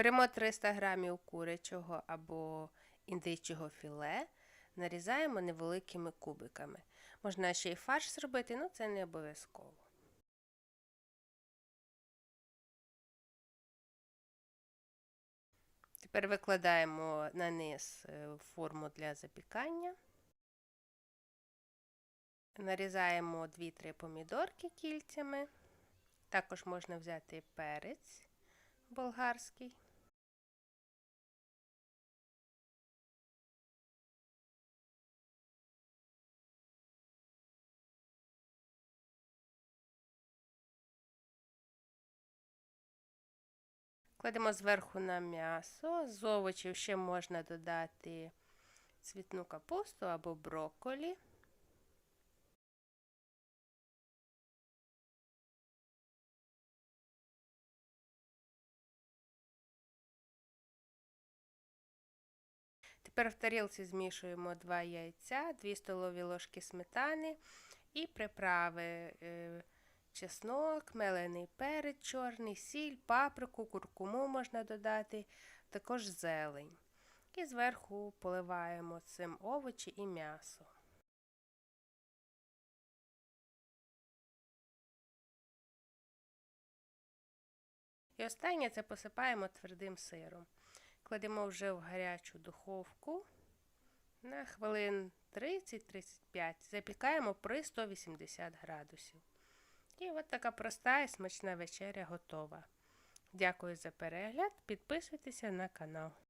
Беремо 300 грамів курячого або індичого філе, нарізаємо невеликими кубиками. Можна ще й фарш зробити, але це не обов'язково. Тепер викладаємо на низ е, форму для запікання. Нарізаємо 2-3 помідорки кільцями. Також можна взяти перець болгарський. Кладемо зверху на м'ясо. З овочів ще можна додати цвітну капусту або брокколі. Тепер в тарілці змішуємо 2 яйця, 2 столові ложки сметани і приправи е, чеснок, мелений перець, чорний, сіль, паприку, куркуму можна додати, також зелень. І зверху поливаємо цим овочі і м'ясо. І останнє це посипаємо твердим сиром. Кладемо вже в гарячу духовку на хвилин 30-35. Запікаємо при 180 градусів. І от така проста і смачна вечеря готова. Дякую за перегляд. Підписуйтеся на канал.